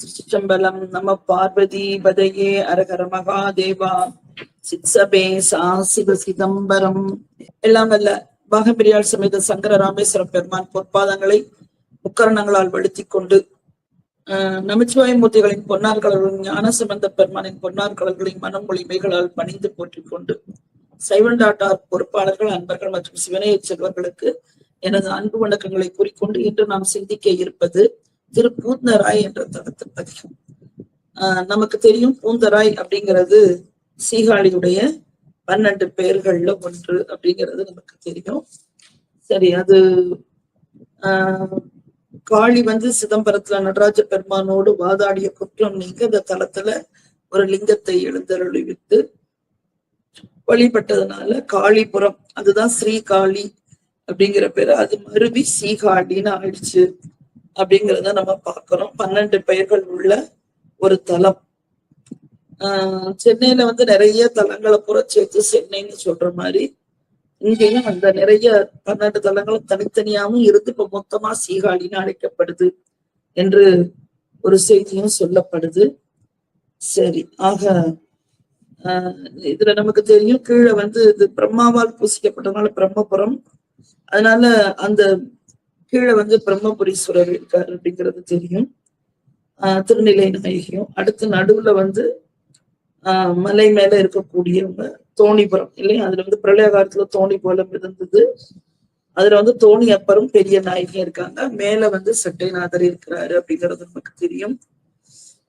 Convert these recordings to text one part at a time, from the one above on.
திருச்சிற்றம்பலம் நம பார்வதி பதையே அரகர மகாதேவா. சித்சபேசா சிவ சிதம்பரம். எல்லாம் வல்ல பாகம்பிரியால் சமேத சங்கர ராமேஸ்வரம் பெருமான் பொற்பாதங்களை முக்கரணங்களால் வெளுத்திக் கொண்டு ஆஹ் நமச்சிவாய மூர்த்திகளின் பொன்னார் கலர்களும் ஞான சம்பந்த பெருமானின் பொன்னார் கலர்களின் மனம் மொழிமைகளால் பணிந்து போற்றிக் கொண்டு சைவன்டாட்டார் பொறுப்பாளர்கள் அன்பர்கள் மற்றும் சிவனையச் செல்வர்களுக்கு எனது அன்பு வணக்கங்களை கூறிக்கொண்டு இன்று நாம் சிந்திக்க இருப்பது திரு பூந்தராய் என்ற தளத்தில் பதிகம். ஆஹ் நமக்கு தெரியும் பூந்தராய் அப்படிங்கிறது சீகாழியுடைய பன்னெண்டு பெயர்கள்ல ஒன்று அப்படிங்கிறது நமக்கு தெரியும். சரி அது ஆஹ் காளி வந்து சிதம்பரத்துல நடராஜ பெருமானோடு வாதாடிய குற்றம் நீங்க இந்த தலத்துல ஒரு லிங்கத்தை எழுந்தருளிவித்து வழிபட்டதுனால காளிபுரம் அதுதான் ஸ்ரீ காளி அப்படிங்கிற பேரு. அது மருவி சீகாடின்னு ஆயிடுச்சு. அப்படிங்கிறத நம்ம பார்க்கிறோம். பன்னெண்டு பெயர்கள் உள்ள ஒரு தலம். ஆஹ் சென்னையில வந்து நிறைய தலங்களை புற சேர்த்து சென்னைன்னு சொல்ற மாதிரி இங்கேயும் அந்த நிறைய பன்னெண்டு தலங்களும் தனித்தனியாவும் இருந்து இப்ப மொத்தமா சீகாழின்னு அழைக்கப்படுது என்று ஒரு செய்தியும் சொல்லப்படுது. சரி ஆக ஆஹ் இதுல நமக்கு தெரியும். கீழே வந்து இது பிரம்மாவால் பூசிக்கப்பட்டதுனால பிரம்மபுரம். அதனால அந்த கீழே வந்து பிரம்மபுரீஸ்வரர் இருக்காரு அப்படிங்கிறது தெரியும். ஆஹ் திருநிலை நாயகியும் அடுத்து நடுவுல வந்து ஆஹ் மலை மேல இருக்கக்கூடியவங்க தோணிபுரம் இல்லையா? அதுல வந்து பிரளய காலத்துல தோணி இருந்தது அதுல வந்து தோணி அப்பரும் பெரிய நாயகியும் இருக்காங்க. மேல வந்து சட்டைநாதர் இருக்கிறாரு அப்படிங்கிறது நமக்கு தெரியும்.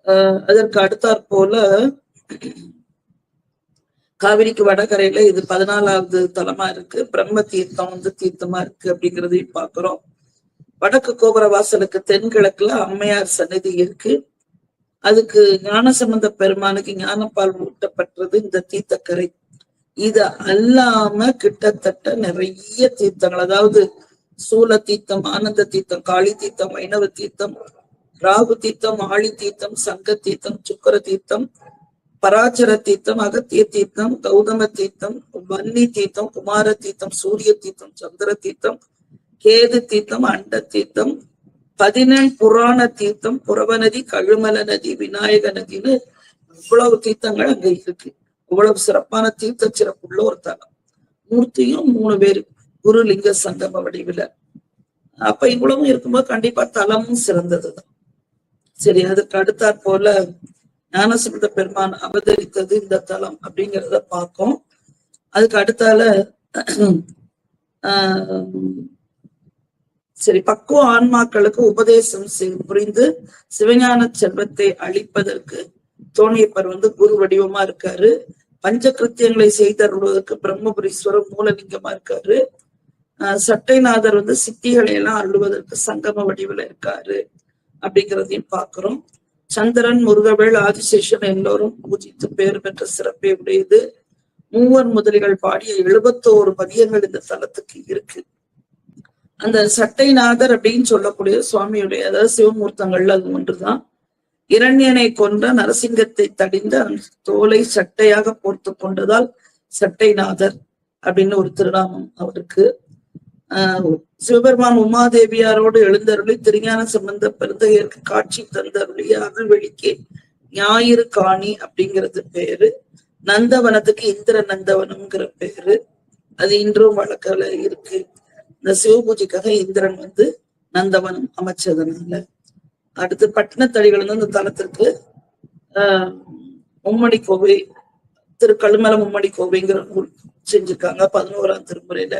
ஆஹ் அதற்கு அடுத்தாற் போல காவிரிக்கு வடகரையில இது பதினாலாவது தலமா இருக்கு. பிரம்ம தீர்த்தம் வந்து தீர்த்தமா இருக்கு அப்படிங்கிறதையும் பாக்குறோம் வடக்கு கோபுர வாசலுக்கு தென்கிழக்குல அம்மையார் சன்னதி இருக்கு. அதுக்கு ஞானசம்பந்த பெருமானுக்கு ஞானப்பால் ஊட்டப்பட்டது இந்த தீர்த்தக்கரை. இது அல்லாம கிட்டத்தட்ட நிறைய தீர்த்தங்கள். அதாவது சூல தீர்த்தம் ஆனந்த தீர்த்தம் காளி தீர்த்தம் வைணவ தீர்த்தம் ராகு தீர்த்தம் ஆழி தீர்த்தம் சங்க தீர்த்தம் சுக்கர தீர்த்தம் பராச்சர தீர்த்தம் அகத்திய தீர்த்தம் கௌதம தீர்த்தம் வன்னி தீர்த்தம் குமார தீர்த்தம் சூரிய தீர்த்தம் சந்திர தீர்த்தம் கேது தீர்த்தம் அண்ட தீர்த்தம் பதினெண் புராண தீர்த்தம் புறவ நதி கழுமல நதி விநாயக நதின்னு இவ்வளவு தீர்த்தங்கள் அங்க இருக்கு. இவ்வளவு சிறப்பான தீர்த்த சிறப்புள்ள ஒரு தலம். மூர்த்தியும் மூணு பேர் குரு லிங்க சங்கம வடிவில. அப்ப இவ்வளவும் இருக்கும்போது கண்டிப்பா தலமும் சிறந்ததுதான். சரி அதுக்கு அடுத்தாற் போல ஞானசம்பந்த பெருமான் அவதரித்தது இந்த தலம் அப்படிங்கிறத பார்க்கும். அதுக்கு அடுத்தால ஆஹ் சரி பக்குவ ஆன்மாக்களுக்கு உபதேசம் செய்- புரிந்து சிவஞான செல்வத்தை அளிப்பதற்கு தோணியப்பர் வந்து குரு வடிவமா இருக்காரு. பஞ்ச கிருத்தியங்களை செய்தருள்வதற்கு பிரம்மபுரீஸ்வரர் மூலலிங்கமா இருக்காரு. சட்டைநாதர் வந்து சித்திகளை எல்லாம் அள்ளுவதற்கு சங்கம வடிவில் இருக்காரு அப்படிங்கிறதையும் பார்க்கிறோம் சந்திரன் முருகவேள் ஆதிசேஷன் எல்லோரும் பூஜித்து பேர் பெற்ற சிறப்பை உடையது. மூவர் முதலிகள் பாடிய எழுபத்தோரு பதியங்கள் இந்த தலத்துக்கு இருக்கு. அந்த சட்டைநாதர் அப்படின்னு சொல்லக்கூடிய சுவாமியுடைய அதாவது சிவமூர்த்தங்கள்ல அது ஒன்றுதான். இரண்யனை கொன்ற நரசிங்கத்தை தடிந்த அந்த தோலை சட்டையாக போர்த்து கொண்டதால் சட்டைநாதர் அப்படின்னு ஒரு திருநாமம் அவருக்கு. சிவபெருமான் உமாதேவியாரோடு எழுந்தருளி திருஞான சம்பந்த பெருந்தகையருக்கு காட்சி தந்தருளிய அருள்வெளிக்கு ஞாயிறு காணி அப்படிங்கிறது பேரு. நந்தவனத்துக்கு இந்திர நந்தவனம்ங்கிற பேரு. அது இன்றும் வழக்கில் இருக்கு. இந்த சிவபூஜைக்காக இந்திரன் வந்து நந்தவனம் அமைச்சதுனால. அடுத்து பட்டினத்தடிகள் வந்து இந்த தலத்திற்கு ஆஹ் மும்மணி கோவை திரு கழுமல மும்மணி கோவைங்கிற செஞ்சிருக்காங்க. பதினோராம் திருமுறையில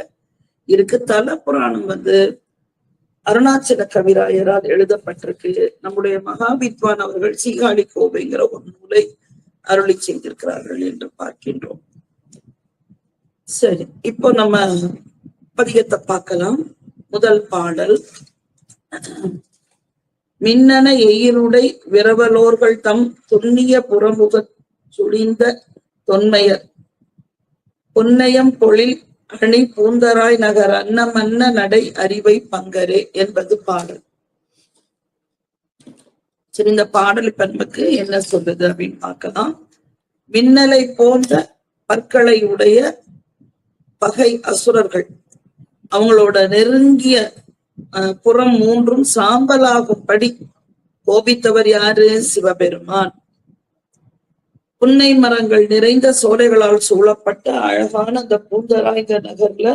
இருக்கு. தல புராணம் வந்து அருணாச்சல கவிராயரால் எழுதப்பட்டிருக்கு. நம்முடைய மகாவித்வான் அவர்கள் சீகாழி கோவைங்கிற ஒரு நூலை அருளி செய்திருக்கிறார்கள் என்று பார்க்கின்றோம். சரி இப்போ நம்ம பதிகத்தை பார்க்கலாம். முதல் பாடல். மின்னன எயினுடை விரவலோர்கள் தம் துண்ணிய புறமுக சுழிந்த தொன்மையர். பொன்னையம் பொழில் அணி பூந்தராய் நகர் அன்னமன்ன நடை அறிவை பங்கரே என்பது பாடல். சரி இந்த பாடல் இப்ப நமக்கு என்ன சொல்லுது அப்படின்னு பார்க்கலாம். மின்னலை போன்ற பற்களை உடைய பகை அசுரர்கள். அவங்களோட நெருங்கிய அஹ், புறம் மூன்றும் சாம்பலாகும்படி கோபித்தவர் யாரு? சிவபெருமான். புன்னை மரங்கள் நிறைந்த சோலைகளால் சூழப்பட்ட அழகான அந்த பூந்தராய்ந்த நகர்ல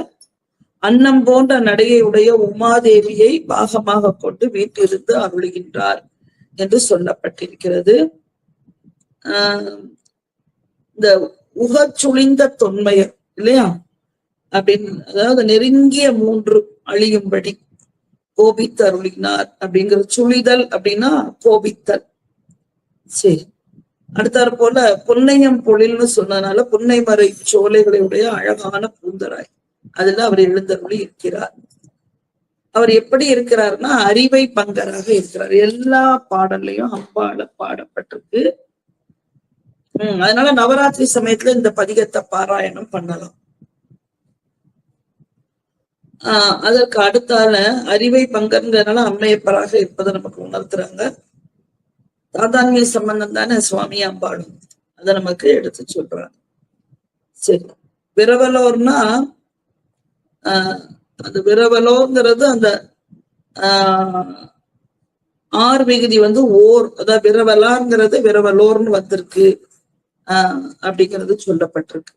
அன்னம் போன்ற நடையை உடைய உமாதேவியை பாகமாக கொண்டு வீட்டிலிருந்து அருளுகின்றார் என்று சொல்லப்பட்டிருக்கிறது. ஆஹ் இந்த உகச்சுளிந்த தொன்மையர் இல்லையா? அப்படின்னு அதாவது நெருங்கிய மூன்று அழியும்படி கோபித்து அருளினார் அப்படிங்கிற சுழிதல் அப்படின்னா கோபித்தல். சரி. அடுத்தாற் போல புன்னையம் பொழில்னு சொன்னனால புன்னை மறை சோலைகளுடைய அழகான பூந்தராய். அதுல அவர் எழுந்தருளி இருக்கிறார். அவர் எப்படி இருக்கிறார்னா அறிவை பங்கராக இருக்கிறார். எல்லா பாடல்லையும் அம்பாள பாடப்பட்டிருக்கு. உம் அதனால நவராத்திரி சமயத்துல இந்த பதிகத்தை பாராயணம் பண்ணலாம். ஆஹ் அதற்கு அடுத்தால அறிவை பங்கர்ங்கிறதுனால அம்மையப்பராக இருப்பதை நமக்கு உணர்த்துறாங்க. தாதான்மிய சம்பந்தம் தானே சுவாமி அம்பாளும் அதை நமக்கு எடுத்து சொல்றாங்க. சரி. விரவலோர்னா ஆஹ் அது விரவலோங்கிறது அந்த ஆஹ் ஆர் விகுதி வந்து ஓர் அதாவது விரவலாங்கிறது விரவலோர்னு வந்திருக்கு. ஆஹ் அப்படிங்கிறது சொல்லப்பட்டிருக்கு.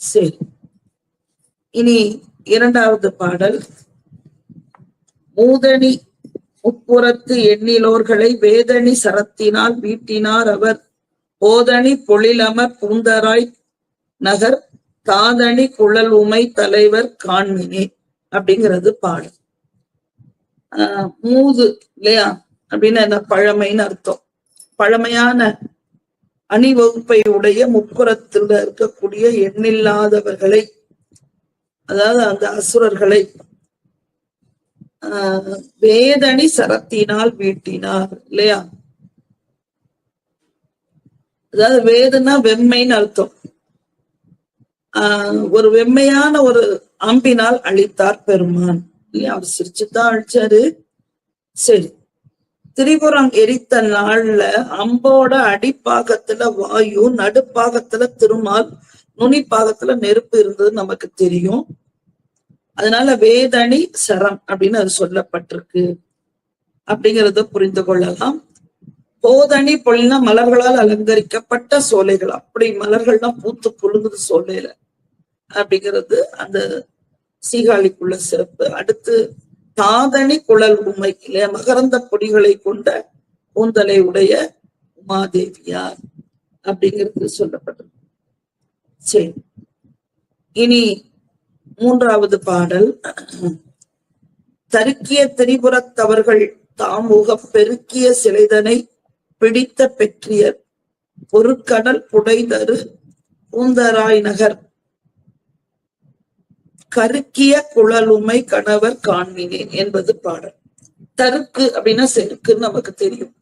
சரி. இனி இரண்டாவது பாடல். மூதணி முப்புறத்து எண்ணிலோர்களை வேதணி சரத்தினால் வீட்டினார் அவர். போதணி பொழிலம பூந்தராய் நகர். தாதணி குழல் உமை தலைவர் காண்மினே அப்படிங்கிறது பாடல். ஆஹ் மூது இல்லையா? அப்படின்னு என்ன? பழமைன்னு அர்த்தம். பழமையான அணிவகுப்பை உடைய முப்புறத்துல இருக்கக்கூடிய எண்ணில்லாதவர்களை அதாவது அந்த அசுரர்களை ஆஹ் வேதனி சரத்தினால் வீட்டினார் இல்லையா? அதாவது வேதனா வெம்மைன்னு அர்த்தம். ஆஹ் ஒரு வெம்மையான ஒரு அம்பினால் அழித்தார் பெருமான். இல்லையா? அவர் சிரிச்சுதான் அழிச்சாரு. சரி. திரிபுரம் எரித்த நாள்ல அம்போட அடிப்பாகத்துல வாயு நடுப்பாகத்துல திருமால் நுனிப்பாகத்துல நெருப்பு இருந்தது நமக்கு தெரியும். அதனால வேதணி சரம் அப்படின்னு அது சொல்லப்பட்டிருக்கு. அப்படிங்கறத புரிந்து கொள்ளலாம். போதணி பொழினா மலர்களால் அலங்கரிக்கப்பட்ட சோலைகள். அப்படி மலர்கள்லாம் பூத்து புழுங்குது சோலையில. அப்படிங்கிறது அந்த சீகாழிக்குள்ள சிறப்பு. அடுத்து தாதணி குழல் உண்மை இல்லையா மகரந்த பொடிகளை கொண்ட கூந்தலை உடைய உமாதேவியார் அப்படிங்கிறது சொல்லப்பட்டது சரி. இனி மூன்றாவது பாடல். தருக்கிய திரிபுரத்தவர்கள் தாமுக பெருக்கிய சிலைதனை பிடித்த பெற்றியர். பொருட்கடல் புடைதரு பூந்தராய் நகர். கருக்கிய குழலுமை கணவர் காண்மினேன் என்பது பாடல். தருக்கு அப்படின்னா செருக்குன்னு நமக்கு தெரியும்.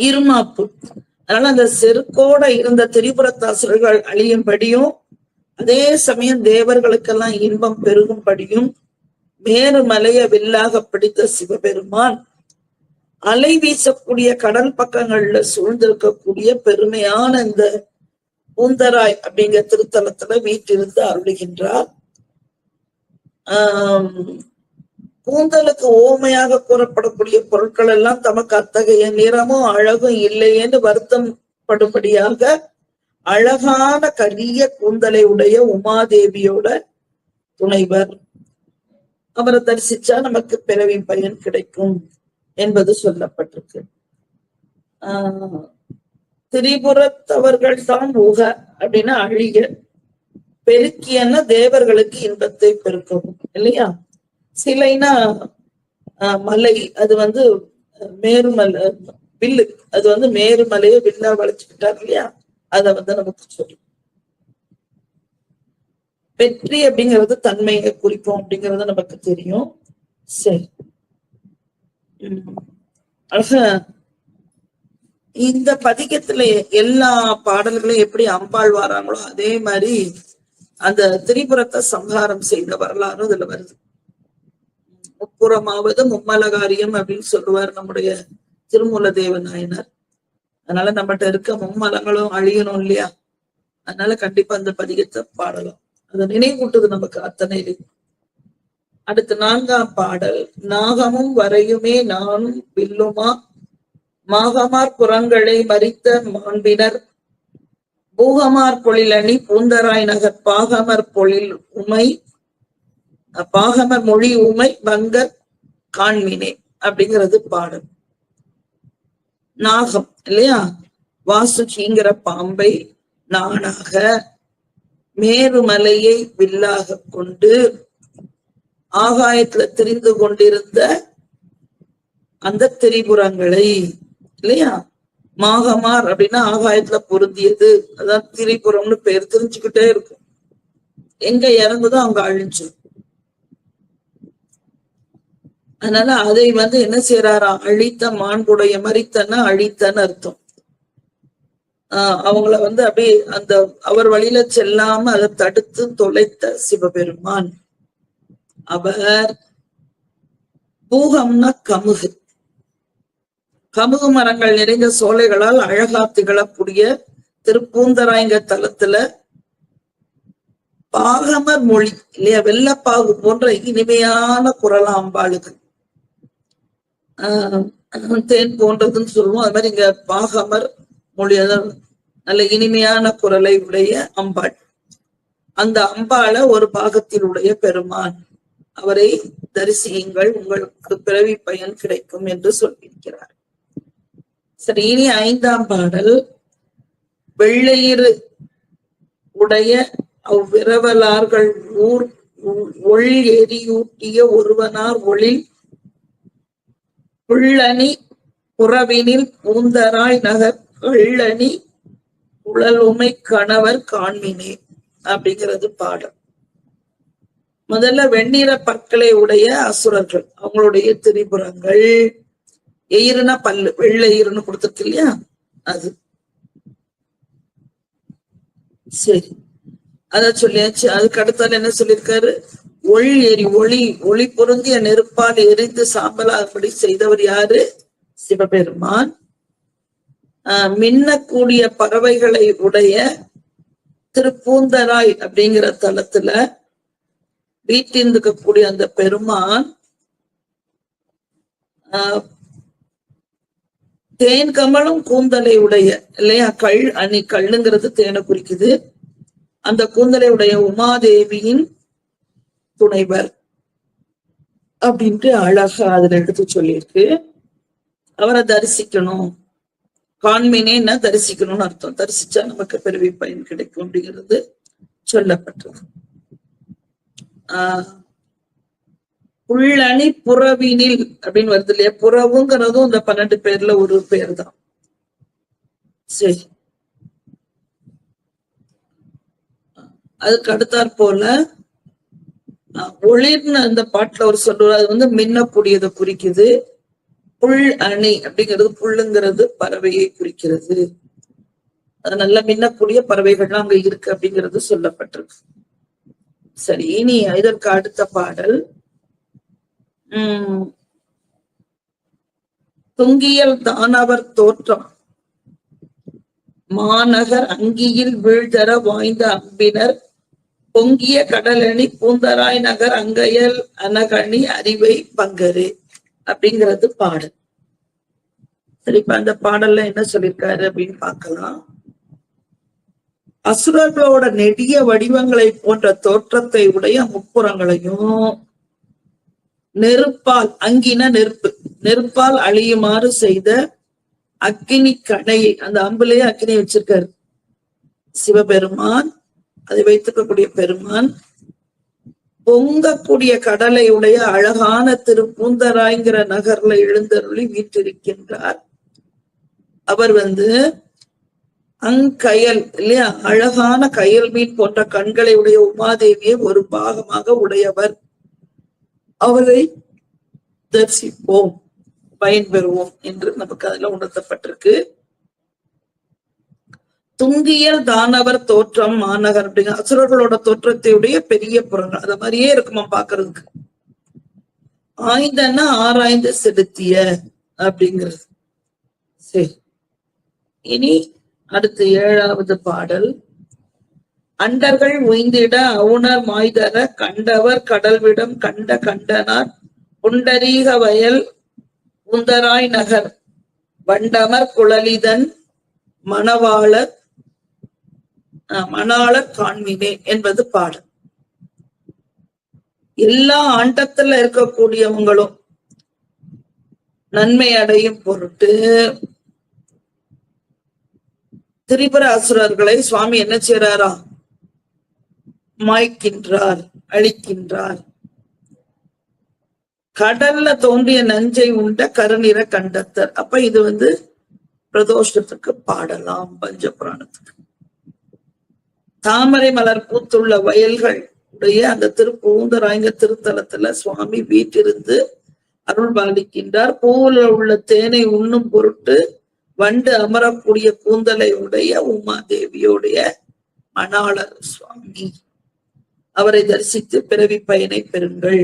இருமாப்பு. அதனால அந்த செருக்கோட இருந்த திரிபுரத்தாசர்கள் அழியும்படியும் அதே சமயம் தேவர்களுக்கெல்லாம் இன்பம் பெருகும்படியும் மேறு மலைய வில்லாக பிடித்த சிவபெருமான் அலை வீசக்கூடிய கடல் பக்கங்கள்ல சூழ்ந்திருக்கக்கூடிய பெருமையான இந்த பூந்தராய் அப்படிங்கிற திருத்தலத்துல வீட்டிருந்து அருளுகின்றார். ஆஹ் கூந்தலுக்கு ஓமையாக கூறப்படக்கூடிய பொருட்கள் எல்லாம் தமக்கு அத்தகைய நிறமும் அழகும் இல்லையேன்னு வருத்தம் படும்படியாக அழகான கரிய கூந்தலை உடைய உமாதேவியோட துணைவர். அவரை தரிசிச்சா நமக்கு பிறவி பயன் கிடைக்கும் என்பது சொல்லப்பட்டிருக்கு. ஆஹ் திரிபுரத்தவர்கள் தான் உக அப்படின்னா அழிக பெருக்கியன்னா தேவர்களுக்கு இன்பத்தை பெருக்கவும் இல்லையா? சிலைனா ஆஹ் மலை அது வந்து மேருமலை வில்லு அது வந்து மேருமலையை வில்லா வளைச்சுக்கிட்டார் இல்லையா? அத வந்து நமக்கு சொல்லும் வெற்றி அப்படிங்கிறது தன்மையை குறிப்போம் அப்படிங்கறது நமக்கு தெரியும். சரி. அழகா இந்த பதிகத்துல எல்லா பாடல்களையும் எப்படி அம்பாள் வராங்களோ அதே மாதிரி அந்த திரிபுரத்தை சம்ஹாரம் செய்த வரலாறு இதுல வருது. முப்புறமாவது மும்மலகாரியம் அப்படின்னு சொல்லுவார் நம்முடைய திருமூல தேவ நாயனார். அதனால நம்மகிட்ட இருக்க மும்மலங்களும் அழியணும் இல்லையா? அதனால கண்டிப்பா அந்த பதிகத்தை பாடலாம். அதை நினைவூட்டுது நமக்கு அத்தனை அடுத்து நான்காம் பாடல். நாகமும் வரையுமே நானும் வில்லுமா? மாகமார் புறங்களை மறித்த மாண்பினர். பூகமார் பொழிலணி பூந்தராய் நகர் பாகமர் பொழில் உமை. பாகமர் மொழி உமை பங்கர் காண்மினே அப்படிங்கிறது பாடல். நாகம் இல்லையா? வாசுகிங்கிற பாம்பை நானாக மேருமலையை வில்லாக கொண்டு ஆகாயத்துல திரிந்து கொண்டிருந்த அந்த திரிபுரங்களை இல்லையா? மாகமார் அப்படின்னா ஆகாயத்துல பொருந்தியது. அதான் திரிபுரம்னு பேர் தெரிஞ்சுக்கிட்டே இருக்கும். எங்க இறங்குதோ அங்க அழிஞ்சிடும் அதனால அதை வந்து என்ன செய்யறாராம் அழித்த மாண்புடைய மறித்தன்னா அழித்தன்னு அர்த்தம். ஆஹ் அவங்கள வந்து அப்படியே அந்த அவர் வழியில செல்லாம அதை தடுத்து தொலைத்த சிவபெருமான். அவர் பூகம்னா கமுகு. கமுகு மரங்கள் நிறைந்த சோலைகளால் அழகா திகழக்கூடிய திருப்பூந்தராயங்க தலத்துல பாகமர் மொழி இல்லையா? வெள்ளப்பாகு போன்ற இனிமையான குரலாம்பாளுகள். தேன் போன்றதுன்னு சொல்லுவோம். அது மாதிரி இங்க பாகமர் மொழி நல்ல இனிமையான குரலை உடைய அம்பாள். அந்த அம்பாள ஒரு பாகத்தில் உடைய பெருமான். அவரை தரிசியுங்கள் உங்களுக்கு பிறவி பயன் கிடைக்கும் என்று சொல்லியிருக்கிறார். சரி இனி ஐந்தாம் பாடல். வெள்ளையிறு உடைய அவ்விரவலார்கள் ஊர் ஒள் எரியூட்டிய ஒருவனார் ஒளில் புள்ளணி புறவினில் பூந்தராய் நகர் கள்ளணி உழலுமை கணவர் காண்மினே அப்படிங்கிறது பாடல். முதல்ல வெண்ணிற பற்களை உடைய அசுரர்கள் அவங்களுடைய திரிபுரங்கள். எயிருனா பல்லு வெள்ளை எயிருன்னு கொடுத்துருக்கு இல்லையா? அது. சரி. அத சொல்லியாச்சு. அதுக்கு அடுத்தால என்ன சொல்லியிருக்காரு? ஒளி எரி ஒளி ஒளி பொருந்திய நெருப்பால் எரிந்து சாம்பலாகும்படி செய்தவர் யாரு? சிவபெருமான். ஆஹ் மின்னக்கூடிய பறவைகளை உடைய திருப்பூந்தராய் அப்படிங்கிற தலத்துல வீட்டிருந்துக்கக்கூடிய அந்த பெருமான் ஆஹ் தேன் கமலும் கூந்தலை உடைய இல்லையா? கள் அணி கல்லுங்கிறது தேனை குறிக்குது. அந்த கூந்தலை உடைய உமாதேவியின் துணைவர் அப்படின்ட்டு அழகா அதுல எடுத்து சொல்லியிருக்கு. அவரை தரிசிக்கணும். காண்மினேன்னா தரிசிக்கணும்னு அர்த்தம். தரிசிச்சா நமக்கு பிறவி பயன் கிடைக்கும் அப்படிங்கிறது சொல்லப்பட்டது. ஆஹ் புள்ளணி புறவினில் அப்படின்னு வருது இல்லையா? புறவுங்கிறதும் இந்த பன்னெண்டு பேர்ல ஒரு பேர் தான் சரி. அதுக்கு அடுத்தாற் போல ஒளிர்னு அந்த பாட்டுல ஒரு சொல்லுவார் அது வந்து மின்னக்கூடியதை குறிக்குது. புல் அணி அப்படிங்கிறது புல்லுங்கிறது பறவையை குறிக்கிறது. அது நல்லா மின்னக்கூடிய பறவைகள்லாம் அங்க இருக்கு அப்படிங்கிறது சொல்லப்பட்டிருக்கு. சரி இனி இதற்கு அடுத்த பாடல். உம் துங்கியல் தானவர் தோற்றம். மாநகர் அங்கியில் வீழ்தர வாய்ந்த அம்பினர் பொங்கிய கடலணி பூந்தராய் நகர் அங்கையல் அனகணி அறிவை பங்கரு அப்படிங்கிறது பாடல். சரி இப்ப அந்த பாடல்ல என்ன சொல்லியிருக்காரு அப்படின்னு பார்க்கலாம். அசுரர்களோட நெடிய வடிவங்களை போன்ற தோற்றத்தை உடைய முப்புறங்களையும் நெருப்பால் அங்கின நெருப்பு நெருப்பால் அழியுமாறு செய்த அக்கினி கணையை அந்த அம்புலயே அக்கினி வச்சிருக்காரு. சிவபெருமான் அதை வைத்திருக்கக்கூடிய பெருமான் பொங்கக்கூடிய கடலை உடைய அழகான திரு பூந்தராய்ங்கிற நகர்ல எழுந்தருளி வீற்றிருக்கின்றார். அவர் வந்து அங்கயல் இல்லையா அழகான கயல் மீன் போன்ற கண்களை உடைய உமாதேவியை ஒரு பாகமாக உடையவர். அவரை தரிசிப்போம் பயன்பெறுவோம் என்று நமக்கு அதுல உணர்த்தப்பட்டிருக்கு. துங்கியல் தானவர் தோற்றம் மாநகர் அப்படிங்கிற அசுரர்களோட தோற்றத்தையுடைய பெரிய புறங்கள். அது மாதிரியே இருக்குமா பாக்குறதுக்கு ஆய்ந்தன்னா ஆராய்ந்து செலுத்திய அப்படிங்கிறது. சரி. இனி அடுத்து ஏழாவது பாடல். அண்டர்கள் உய்ந்திட அவுணர் மாய்தர கண்டவர் கடல்விடம் கண்ட கண்டனார் புண்டரீக வயல் உந்தராய் நகர் வண்டமர் குழலிதன் மணவாளர் அஹ், மணாளர் காண்மினே என்பது பாடல் எல்லா ஆண்டத்துல இருக்கக்கூடியவங்களும் நன்மை அடையும் பொருட்டு திரிபுர அசுரர்களை சுவாமி என்ன செய்றாரா? மாய்க்கின்றார் அழிக்கின்றார். கடல்ல தோன்றிய நஞ்சை உண்ட கருநிற கண்டத்தர். அப்ப இது வந்து பிரதோஷத்துக்கு பாடலாம் பஞ்சபுராணத்துக்கு. தாமரை மலர் பூத்துள்ள வயல்கள் உடைய அந்த திருப்பூந்தராயங்க திருத்தலத்துல சுவாமி வீட்டிருந்து அருள் பாலிக்கின்றார். பூவுல உள்ள தேனை உண்ணும் பொருட்டு வண்டு அமரக்கூடிய கூந்தலை உடைய உமாதேவியோடைய மணாளர் சுவாமி. அவரை தரிசித்து பிறவி பயனை பெறுங்கள்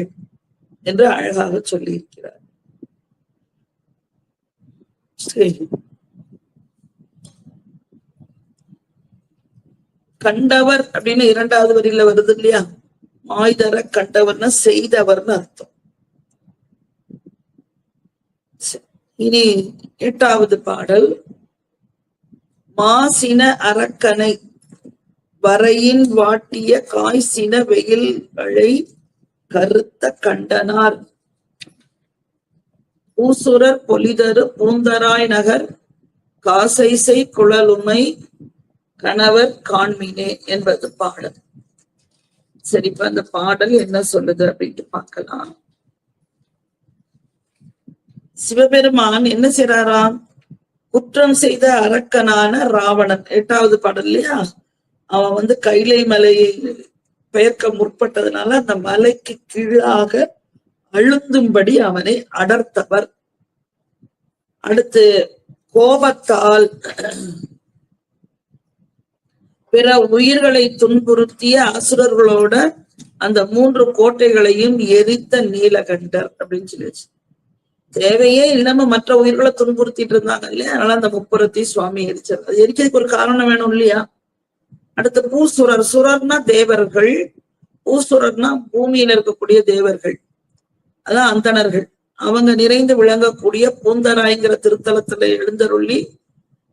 என்று அழகாக சொல்லியிருக்கிறார். சரி. கண்டவர் அப்படின்னு இரண்டாவது வரியில வருது இல்லையா? மாய்தர கண்டவர்னா செய்தவர்னு அர்த்தம். இனி எட்டாவது பாடல். மாசின அரக்கனை வரையின் வாட்டிய காய்சின வெயில்களை கருத்த கண்டனார். பூசுரர் பொலிதரு பூந்தராய் நகர் காசைசை குழலுமை கணவர் காண்மீனே என்பது பாடல். சரி இப்ப அந்த பாடல் என்ன சொல்லுது அப்படின்ட்டு பார்க்கலாம். சிவபெருமான் என்ன செய்றாராம்? குற்றம் செய்த அரக்கனான ராவணன் எட்டாவது பாடல் இல்லையா? அவன் வந்து கைலை மலையை பெயர்க்க முற்பட்டதுனால அந்த மலைக்கு கீழாக அழுந்தும்படி அவனை அடர்த்தவர். அடுத்து கோபத்தால் பிற உயிர்களை துன்புறுத்திய அசுரர்களோட அந்த மூன்று கோட்டைகளையும் எரித்த நீலகண்டர் அப்படின்னு சொல்லிடுச்சு தேவையே இல்லாம மற்ற உயிர்களை துன்புறுத்திட்டு இருந்தாங்க இல்லையா? அதனால அந்த முப்புறத்தை சுவாமி எரிச்சார். அது எரிக்கிறதுக்கு ஒரு காரணம் வேணும் இல்லையா? அடுத்து பூசுரர். சுரர்னா தேவர்கள். பூசுரர்னா பூமியில இருக்கக்கூடிய தேவர்கள். அதான் அந்தணர்கள். அவங்க நிறைந்து விளங்கக்கூடிய பூந்தராய்ங்கிற திருத்தலத்துல எழுந்தருளி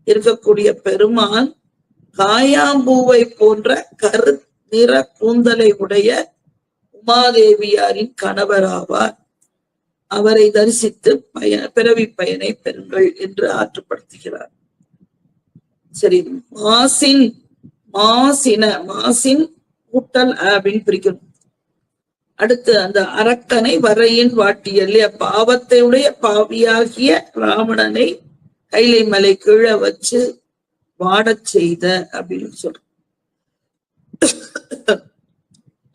இருக்கக்கூடிய பெருமான் காயாம்பூவை போன்ற கரு நிற கூந்தலை உடைய உமாதேவியாரின் கணவராவார் அவரை தரிசித்து பய பிறவி பயனை பெறுங்கள் என்று ஆற்றுப்படுத்துகிறார். சரி மாசின் மாசின மாசின் கூட்டல் அப்படின்னு பிரிக்கணும். அடுத்து அந்த அரக்கனை வரையின் வாட்டியல்லே இல்லையா? பாவத்தை உடைய பாவியாகிய ராவணனை கைலை மலை கீழே வச்சு வாடச் செய்த அப்படின்னு சொல்ற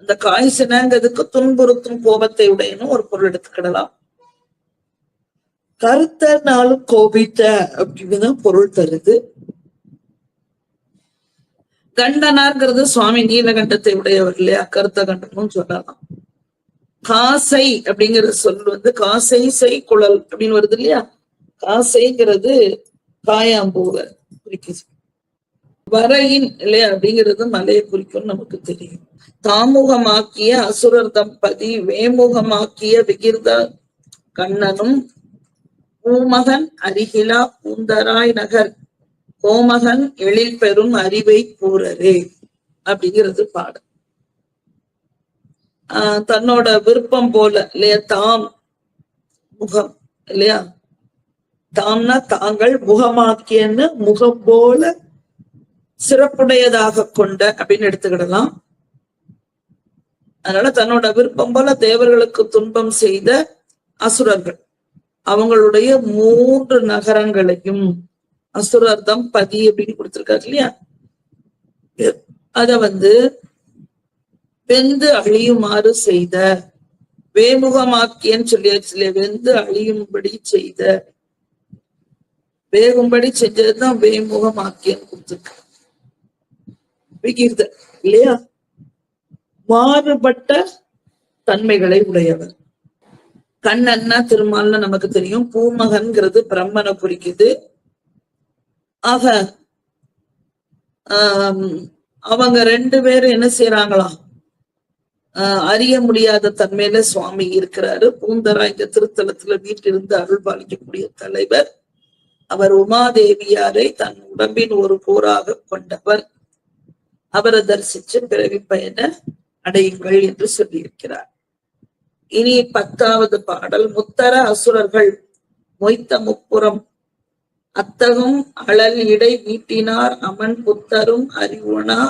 அந்த காய்ச்சனங்கிறதுக்கு துன்புறுத்தும் கோபத்தை உடையன்னு ஒரு பொருள் எடுத்துக்கிடலாம். கருத்தனாலும் கோபித்த அப்படின்னுதான் பொருள் தருது. கண்டனார்ங்கிறது சுவாமி நீலகண்டத்தை உடையவர் இல்லையா? கருத்த கண்டனும் சொல்லலாம் காசை அப்படிங்கிற சொல் வந்து காசை செய் குழல் அப்படின்னு வருது இல்லையா? காசைங்கிறது காயாம்பூவை குறிக்க வரையின் இல்லையா அப்படிங்கிறது மலையை குறிக்கும் நமக்கு தெரியும். தாமுகமாக்கிய அசுரர் தம்பதி வேமுகமாக்கிய விகிர்த கண்ணனும் பூமகன் அரிகிலா பூந்தராய் நகர் கோமகன் எழில் பெறும் அறிவை கூறரே அப்படிங்கிறது பாடம் ஆஹ் தன்னோட விருப்பம் போல இல்லையா தாம் முகம் இல்லையா? தாம்னா தாங்கள் முகமாக்கியன்னு முகம் போல சிறப்புடையதாக கொண்ட அப்படின்னு எடுத்துக்கிடலாம். அதனால தன்னோட விருப்பம் போல தேவர்களுக்கு துன்பம் செய்த அசுரர்கள். அவங்களுடைய மூன்று நகரங்களையும் அசுரர்தம் பதி அப்படின்னு கொடுத்திருக்காரு இல்லையா? அத வந்து வெந்து அழியுமாறு செய்த வேமுகமாக்கியன்னு சொல்லியாச்சு இல்லையா? வெந்து அழியும்படி செய்த வேகும்படி செஞ்சதுதான் வேமுகமாக்கியன்னு கொடுத்திருக்கு விகிர்த இல்லையா? மாறுபட்ட தன்மைகளை உடையவர். கண்ணன்னா திருமால்னு நமக்கு தெரியும். பூமகன்கிறது பிரம்மனை குறிக்குது. ஆக அவங்க ரெண்டு பேரும் என்ன செய்யறாங்களாம் ஆஹ் அறிய முடியாத தன்மையில சுவாமி இருக்கிறாரு. பூந்தரா இந்த திருத்தலத்துல வீட்டிலிருந்து அருள் பாலிக்கக்கூடிய தலைவர். அவர் உமாதேவியாரை தன் உடம்பின் ஒரு போராக கொண்டவர். அவரை தரிசிச்சு பிறவி பயன அடையுங்கள் என்று சொல்லியிருக்கிறார். இனி பத்தாவது பாடல் முத்தர அசுரர்கள் மொய்த்த முப்புறம் அத்தகும் அழல் இடை வீட்டினார் அமன் புத்தரும் அறிவுணா.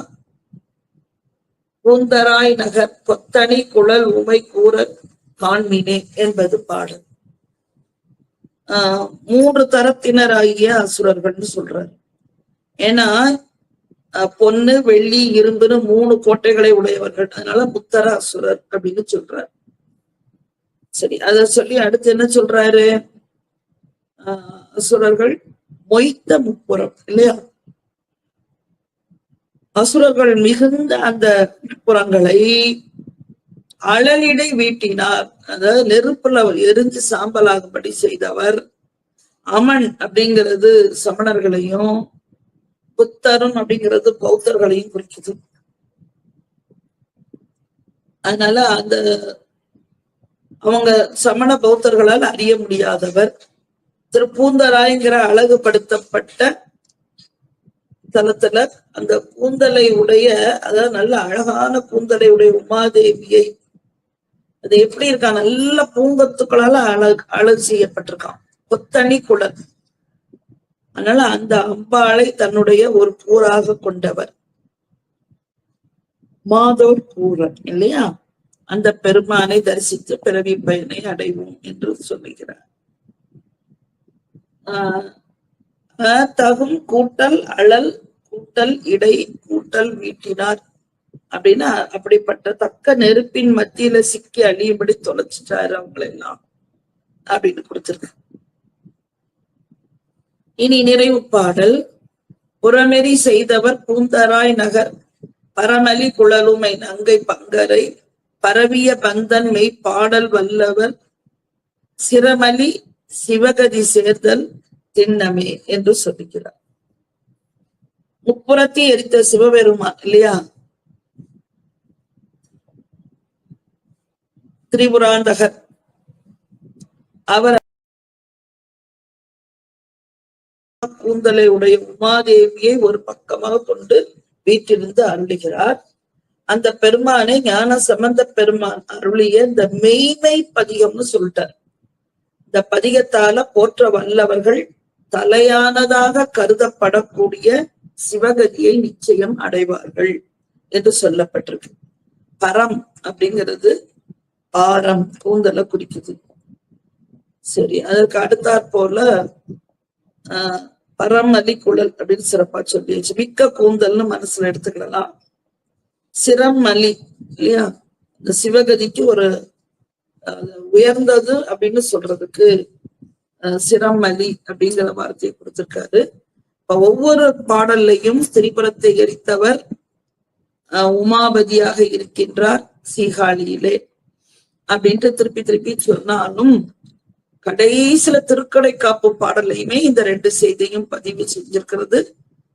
பூந்தராய் நகர் கொத்தணி குழல் உமை கூற காண்மினே என்பது பாடல். ஆஹ் மூன்று தரத்தினராகிய அசுரர்கள்னு சொல்றாரு. ஏன்னா பொன்னு வெள்ளி இரும்புன்னு மூணு கோட்டைகளை உடையவர்கள். அதனால முத்தர அசுரர் அப்படின்னு சொல்றாரு. சரி அத சொல்லி அடுத்து என்ன சொல்றாரு? ஆஹ் அசுரர்கள் மொய்த்த முப்புறம் இல்லையா? அசுரர்கள் மிகுந்த அந்த புறங்களை அழலிடை வீட்டினார். அதாவது நெருப்புல எரிஞ்சு சாம்பலாகும்படி செய்தவர். அமன் அப்படிங்கிறது சமணர்களையும் புத்தரும் அப்படிங்கிறது பௌத்தர்களையும் குறிக்குது. அதனால அந்த அவங்க சமண பௌத்தர்களால் அறிய முடியாதவர் திருப்பூந்தராய்ங்கிற அழகுபடுத்தப்பட்ட தலத்துல அந்த கூந்தலை உடைய அதாவது நல்ல அழகான கூந்தலை உடைய உமாதேவியை அது எப்படி இருக்கா? நல்ல பூங்கத்துக்களால அழகு அழகு செய்யப்பட்டிருக்கான். கொத்தணி குடல். அதனால அந்த அம்பாளை தன்னுடைய ஒரு கூறாக கொண்டவர். மாதோர் கூறன் இல்லையா? அந்த பெருமானை தரிசித்து பிறவி பயனை அடைவோம் என்று சொல்லுகிறார். ஆஹ் ஆஹ் தகும் கூட்டல் அழல் கூட்டல் இடை கூட்டல் வீட்டினார் அப்படின்னா அப்படிப்பட்ட தக்க நெருப்பின் மத்தியில சிக்கி அழியும்படி தொலைச்சிட்டாரு அவங்களெல்லாம் அப்படின்னு கொடுத்துருக்கு. இனி நிறைவு பாடல் புறமெறி செய்தவர் பூந்தராய் நகர் பரமலி குழலுமை நங்கை பங்கரை பரவிய பந்தன்மை பாடல் வல்லவர் சிரமலி சிவகதி சேர்தல் திண்ணமே என்று சொல்லுகிறார் முப்புறத்தி எரித்த சிவபெருமான் இல்லையா? திரிபுராந்தகர். அவர் கூந்தலை உடைய உமாதேவியை ஒரு பக்கமாக கொண்டு வீட்டிலிருந்து அருளுகிறார். அந்த பெருமானை ஞான சம்பந்த பெருமான் அருளிய இந்த மெய்மை பதிகம்னு சொல்லிட்டார். இந்த பதிகத்தால போற்ற வல்லவர்கள் தலையானதாக கருதப்படக்கூடிய சிவகதியை நிச்சயம் அடைவார்கள் என்று சொல்லப்பட்டிருக்கு. பரம் அப்படிங்கிறது பாரம் கூந்தலை குறிக்குது சரி அதற்கு அடுத்தாற் போல ஆஹ் பரமலி குழல் அப்படின்னு சிறப்பா சொல்லியாச்சு. மிக்க கூந்தல்னு மனசுல எடுத்துக்கலாம் அலி இல்லையா? இந்த சிவகதிக்கு ஒரு உயர்ந்தது அப்படின்னு சொல்றதுக்கு அஹ், அலி அப்படிங்கிற வார்த்தையை கொடுத்திருக்காரு. இப்ப ஒவ்வொரு பாடல்லையும் திரிபுரத்தை எரித்தவர் உமாபதியாக இருக்கின்றார் சீகாழியிலே. அப்படின்ட்டு திருப்பி திருப்பி சொன்னாலும் கடைசியில திருக்கடை காப்பு பாடலையுமே இந்த ரெண்டு செய்தியும் பதிவு செஞ்சிருக்கிறது.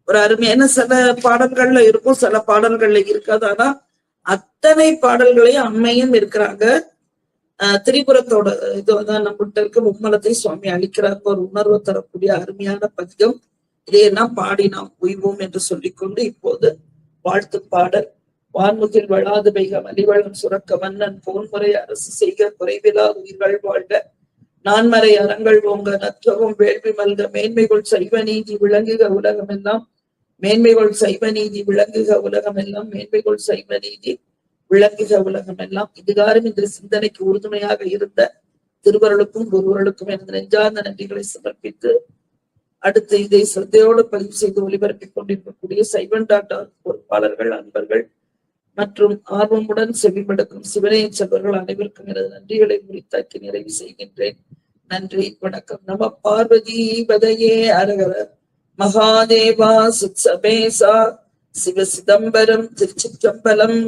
ஒரு அருமையான சில பாடல்கள்ல இருக்கும் சில பாடல்கள்ல இருக்காது. ஆனா அத்தனை பாடல்களையும் அம்மையும் இருக்கிறாங்க. ஆஹ் திரிபுரத்தோட இது வந்து நம்மகிட்ட இருக்க மும்மலத்தை சுவாமி அளிக்கிறார் ஒரு உணர்வு தரக்கூடிய அருமையான பதிகம். இதையெல்லாம் பாடி நாம் உய்வோம் என்று சொல்லிக்கொண்டு இப்போது வாழ்த்து பாடல். வான்முகில் வளாது பெய்க மலிவளம் சுரக்க மன்னன் போன்முறை அரசு செய்க குறைவிலா உயிர்கள் வாழ்க. நான்மறை அறங்கள் ஓங்க நற்றவும் வேள்வி மல்க மேன்மைகள் சைவ நீதி விளங்குக உலகமெல்லாம். மேன்மைகள் சைவ நீதி விளங்குக உலகமெல்லாம். மேன்மைகள் சைவ நீதி விளங்குக உலகமெல்லாம். இதுகாரும் இந்த சிந்தனைக்கு உறுதுணையாக இருந்த திருவருளுக்கும் குருவருளுக்கும் எனது நெஞ்சார்ந்த நன்றிகளை சமர்ப்பித்து அடுத்து இதை சிரத்தையோடு பதிவு செய்து ஒளிபரப்பிக் கொண்டிருக்கக்கூடிய சைவன் டாக்டர் பொறுப்பாளர்கள் அன்பர்கள் மற்றும் ஆர்வமுடன் செவிமடுக்கும் சிவனைய செல்வர்கள் அனைவருக்கும் எனது நன்றிகளை முறித்தாக்கி நிறைவு செய்கின்றேன். நன்றி வணக்கம். நம பார்வதி பதையே அரகர மகாதேவா சுத்சபேசா சிவ சிதம்பரம் திருச்சிற்றம்பலம்.